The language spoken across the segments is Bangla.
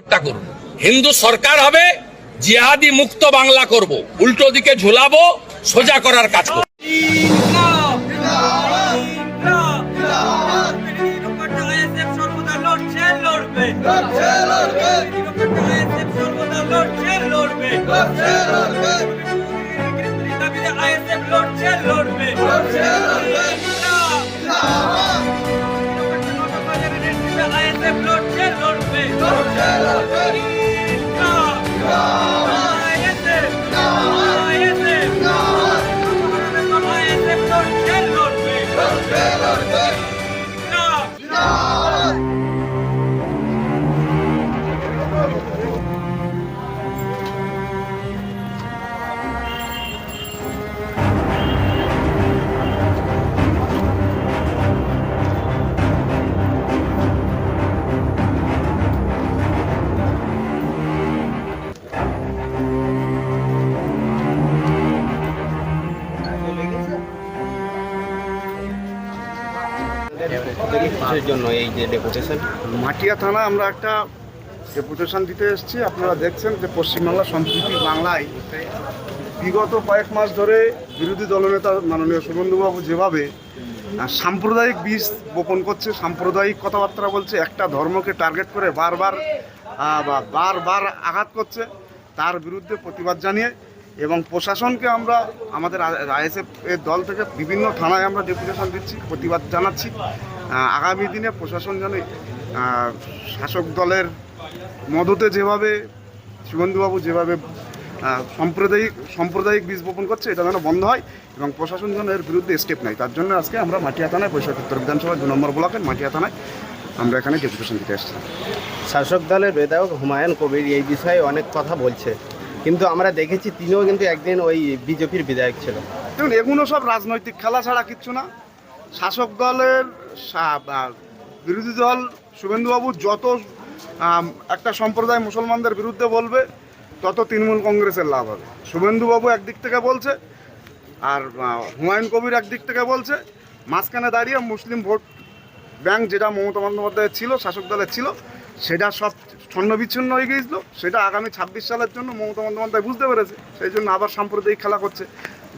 ভোটটা করুন হিন্দু সরকার হবে জিহাদি মুক্ত বাংলা করব উল্টো দিকে ঝুলাবো সোজা করার কাজ করব Hello, জন্য এই যে ডেপুটেশন মাটিয়া থানা আমরা একটা ডেপুটেশন দিতে এসেছি। আপনারা দেখছেন যে পশ্চিমবাংলা সম্প্রীতি বাংলায় বিগত কয়েক মাস ধরে বিরোধী দলনেতা মাননীয় সুবন্ধুবাবু যেভাবে সাম্প্রদায়িক বীজ বপন করছে, সাম্প্রদায়িক কথাবার্তা বলছে, একটা ধর্মকে টার্গেট করে বারবার বারবার আঘাত করছে, তার বিরুদ্ধে প্রতিবাদ জানিয়ে এবং প্রশাসনকে আমরা, আমাদের আইএসএফ এর দল থেকে বিভিন্ন থানায় আমরা ডেপুটেশন দিচ্ছি, প্রতিবাদ জানাচ্ছি। আগামী দিনে প্রশাসন যেন শাসক দলের মদতে যেভাবে শিবন্ধুবাবু যেভাবে সাম্প্রদায়িক সাম্প্রদায়িক বীজ বপন করছে এটা যেন বন্ধ হয় এবং প্রশাসন যেন এর বিরুদ্ধে স্টেপ নেয়। তার জন্য আজকে আমরা মাটিয়া থানায় বৈশাখ উত্তর বিধানসভা দু নম্বর ব্লকের মাটিয়া থানায় আমরা এখানে ডেপুটেশন দিতে এসেছিলাম। শাসক দলের বিধায়ক হুমায়ুন কবির এই বিষয়ে অনেক কথা বলছে। কিন্তু আমরা দেখেছি তিনিও কিন্তু একদিন ওই বিজেপির বিধায়ক ছিল দেখুন এগুলো সব রাজনৈতিক খেলা ছাড়া কিচ্ছু না। শাসক দলের বিরোধী দল শুভেন্দুবাবু যত একটা সম্প্রদায় মুসলমানদের বিরুদ্ধে বলবে, তত তৃণমূল কংগ্রেসের লাভ হবে। শুভেন্দুবাবু একদিক থেকে বলছে, আর হুমায়ুন কবির একদিক থেকে বলছে, মাঝখানে দাঁড়িয়ে মুসলিম ভোট ব্যাংক যেটা মমতা বন্দ্যোপাধ্যায়ের ছিল, শাসক দলের ছিল, সেটা সব ছন্ন বিচ্ছিন্ন হয়ে গিয়েছিল, সেটা আগামী ছাব্বিশ সালের জন্য মমতা বন্দ্যোপাধ্যায় বুঝতে পেরেছে, সেই জন্য আবার সাম্প্রদায়িক খেলা করছে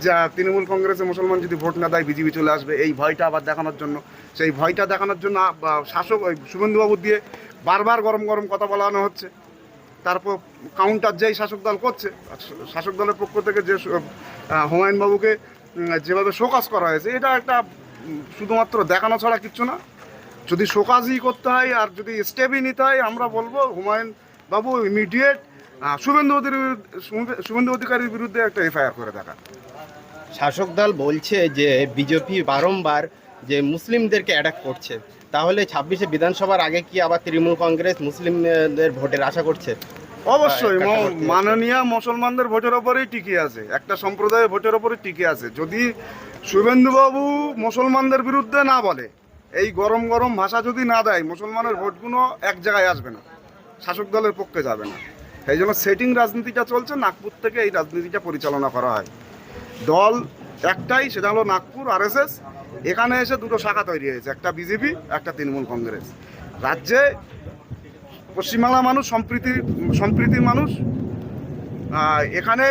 যা তৃণমূল কংগ্রেসে মুসলমান যদি ভোট না দেয়, বিজেপি চলে আসবে, এই ভয়টা আবার দেখানোর জন্য সেই ভয়টা দেখানোর জন্য শাসক ওই শুভেন্দুবাবু দিয়ে বারবার গরম গরম কথা বলানো হচ্ছে। তারপর কাউন্টার যেই শাসক দল করছে শাসক দলের পক্ষ থেকে যে সু- আহ, হুমায়ুন বাবুকে উম, যেভাবে শোকাজ করা হয়েছে এটা একটা শুধুমাত্র দেখানো ছাড়া কিচ্ছু না। যদি শোকাজই করতে হয় আর যদি স্টেপই নিতে হয় আমরা বলব হুমায়ুন বাবু ইমিডিয়েট শুভেন্দু অধিকারীর শুভেন্দু অধিকারীর বিরুদ্ধে একটা এফআইআর করে দেখা শাসক দল বলছে যে বিজেপি বারংবার যে মুসলিমদেরকে অ্যাটাক করছে তাহলে ছাব্বিশে বিধানসভার আগে কি আবার তৃণমূল কংগ্রেস মুসলিমদের ভোটের আশা করছে? অবশ্যই মাননীয় মুসলমানদের ভোটের ওপরেই টিকে আছে একটা সম্প্রদায়ের ভোটের ওপরে টিকে আছে। যদি শুভেন্দুবাবু মুসলমানদের বিরুদ্ধে না বলে এই গরম গরম ভাষা যদি না দেয় মুসলমানের ভোটগুলো এক জায়গায় আসবে না শাসক দলের পক্ষে যাবে না। সেই জন্য সেটিং রাজনীতিটা চলছে নাগপুর থেকে এই রাজনীতিটা পরিচালনা করা হয়। দল একটাই সেটা হলো নাগপুর আরএসএস। এখানে এসে দুটো শাখা তৈরি হয়েছে, একটা বিজেপি, একটা তৃণমূল কংগ্রেস। রাজ্যে পশ্চিমবাংলা মানুষ, সম্প্রীতি, সম্প্রীতির মানুষ এখানে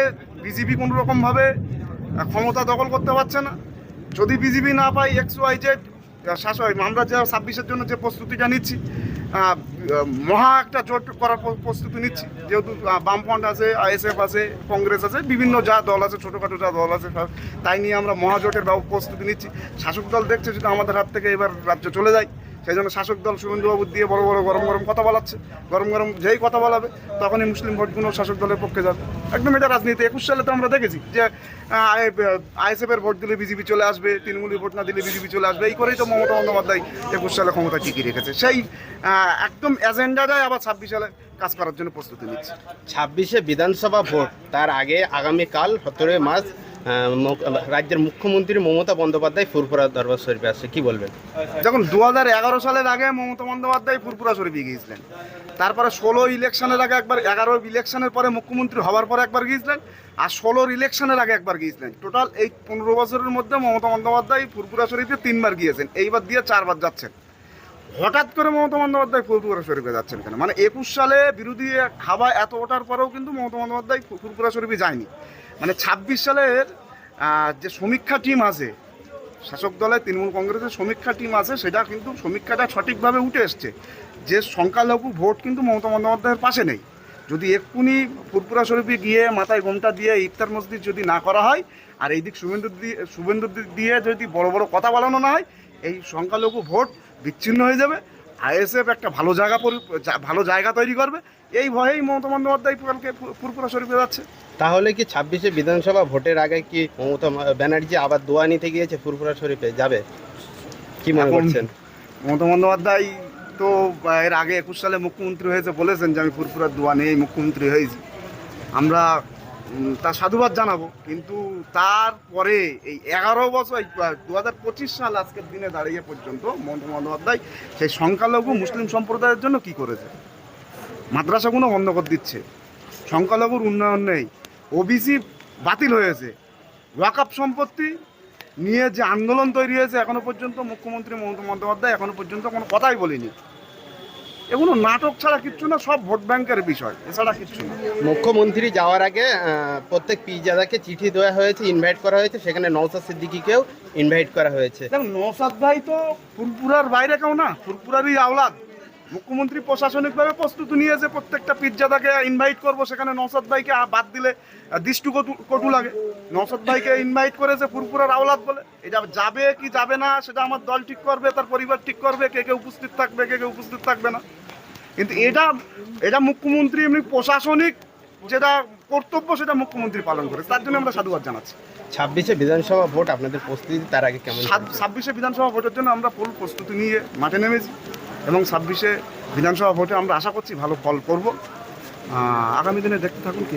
বিজেপি কোনো রকমভাবে ক্ষমতা দখল করতে পারছে না। যদি বিজেপি না পাই এক্স ওয়াই জেড শাসক আমরা যে ছাব্বিশের জন্য যে প্রস্তুতিটা নিচ্ছি মহা একটা জোট করার প্রস্তুতি নিচ্ছি। যেহেতু বামফ্রন্ট আছে, আইএসএফ আছে, কংগ্রেস আছে, বিভিন্ন যা দল আছে, ছোটোখাটো যা দল আছে তাই নিয়ে আমরা মহাজোটের প্রস্তুতি নিচ্ছি। শাসক দল দেখছে যদি আমাদের হাত থেকে এবার রাজ্য চলে যায় সেই জন্য শাসক দল শুভেন্দুবাবু দিয়ে বড় বড় গরম গরম কথা বলাচ্ছে। গরম গরম যেই কথা বলাবে, তখনই মুসলিম ভোটগুলো শাসক দলের পক্ষে যাবে। একদম এটা রাজনীতি। একুশ সালে তো আমরা দেখেছি যে আইএসএফ এর ভোট দিলে বিজেপি চলে আসবে, তৃণমূলের ভোট না দিলে বিজেপি চলে আসবে। এই করেই তো মমতা বন্দ্যোপাধ্যায় একুশ সালে ক্ষমতা টিকিয়ে রেখেছে। সেই একদম এজেন্ডাটাই আবার ছাব্বিশ সালে কাজ করার জন্য প্রস্তুতি নিচ্ছে। ছাব্বিশে বিধানসভা ভোট, তার আগে আগামীকাল সতেরোই মার্চ রাজ্যের মুখ্যমন্ত্রী মমতা বন্দ্যোপাধ্যায় ফুরফুরা দরবার শরীফে আসছে কি বলবেন? যখন দু হাজার এগারো সালের আগে মমতা বন্দ্যোপাধ্যায় ফুরপুরা শরীফে গিয়েছিলেন, তারপরে ষোলো ইলেকশনের আগে একবার, এগারো ইলেকশনের পরে মুখ্যমন্ত্রী হওয়ার পরে একবার গিয়েছিলেন, আর ষোলোর ইলেকশনের আগে একবার গিয়েছিলেন। টোটাল এই পনেরো বছরের মধ্যে মমতা বন্দ্যোপাধ্যায় ফুরপুরা শরীফে তিনবার গিয়েছেন, এইবার দিয়ে চারবার যাচ্ছেন। হঠাৎ করে মমতা বন্দ্যোপাধ্যায় ফুরপুরা শরীফে যাচ্ছেন কেন? মানে একুশ সালে বিরোধী হাওয়া এত ওঠার পরেও কিন্তু মমতা বন্দ্যোপাধ্যায় ফু- ফুরপুরা শরীফে যায়নি। মানে ছাব্বিশ সালের যে সমীক্ষা টিম আছে, শাসক দলের তৃণমূল কংগ্রেসের সমীক্ষা টিম আছে, সেটা কিন্তু সমীক্ষাটা সঠিকভাবে উঠে এসছে। যে সংখ্যালঘু ভোট কিন্তু মমতা বন্দ্যোপাধ্যায়ের পাশে নেই। যদি এক্ষুনি ফুরপুরা শরীফে গিয়ে মাথায় ঘোমটা দিয়ে ইফতার মসজিদ যদি না করা হয়, আর এই দিক শুভেন্দু শুভেন্দু দিয়ে যদি বড় বড় কথা বলানো না হয়, এই সংখ্যালঘু ভোট বিচ্ছিন্ন হয়ে যাবে। আইএসএফ একটা ভালো জায়গা ভালো জায়গা তৈরি করবে। এই ভয়েই মমতা বন্দ্যোপাধ্যায় কালকে ফুরপুরা শরীফে যাচ্ছে। তাহলে কি ছাব্বিশে বিধানসভা ভোটের আগে কি মমতা ব্যানার্জি আবার দোয়া নিতে গিয়েছে ফুরফুরা শরীফে? যাবে? কি মনে করছেন? মমতা বন্দ্যোপাধ্যায় তো এর আগে একুশ সালে মুখ্যমন্ত্রী হয়েছে বলেছেন যে আমি ফুরফুরার দোয়া নিয়েই মুখ্যমন্ত্রী হয়েছি। আমরা তার সাধুবাদ জানাব। কিন্তু তারপরে এই এগারো বছর দু হাজার পঁচিশ সাল আজকের দিনে দাঁড়িয়ে পর্যন্ত মমতা বন্দ্যোপাধ্যায় সেই সংখ্যালঘু মুসলিম সম্প্রদায়ের জন্য কি করেছে? মাদ্রাসাগুলো বন্ধ করে দিচ্ছে। সংখ্যালঘুর উন্নয়ন নেই। ওবিসি বাতিল হয়েছে। ওয়াকাপ সম্পত্তি নিয়ে যে আন্দোলন তৈরি হয়েছে, এখনও পর্যন্ত মুখ্যমন্ত্রী মমতা বন্দ্যোপাধ্যায় এখনও পর্যন্ত কোনো কথাই বলেনি। এগুলো নাটক ছাড়া কিচ্ছু না সব ভোট ব্যাংকের বিষয় এছাড়া কিচ্ছু না। মুখ্যমন্ত্রী যাওয়ার আগে প্রত্যেক পিজাদাকে চিঠি দেওয়া হয়েছে ইনভাইট করা হয়েছে সেখানে নৌসাদ সিদ্দিকিকেও ইনভাইট করা হয়েছে। দেখুন নৌসাদ ভাই তো ফুরপুরার বাইরে কেউ না ফুরপুরারই আওলাদ। মুখ্যমন্ত্রী প্রশাসনিকভাবে প্রস্তুতি নিয়েছে প্রত্যেকটা পিজ্জাদাকে ইনভাইট করব সেখানে নৌসাদ ভাইকে বাদ দিলে দৃষ্টি কটু কটু লাগে। নৌসাদ ভাইকে ইনভাইট করেছে ফুরপুরার আওলাদ বলে। এটা যাবে কি যাবে না সেটা আমার দল ঠিক করবে তার পরিবার ঠিক করবে কে কে উপস্থিত থাকবে কে কে উপস্থিত থাকবে না। কিন্তু এটা এটা মুখ্যমন্ত্রী এমনি প্রশাসনিক যেটা কর্তব্য সেটা মুখ্যমন্ত্রী পালন করে। তার জন্য আমরা সাধুবাদ জানাচ্ছি। ছাব্বিশে বিধানসভা ভোট আপনাদের প্রস্তুতি তার আগে কেমন ছাব্বিশে বিধানসভা ভোটের জন্য আমরা ফুল প্রস্তুতি নিয়ে মাঠে নেমেছি এবং ছাব্বিশে বিধানসভা ভোটে আমরা আশা করছি ভালো ফল করব। আগামী দিনে দেখতে থাকুন কী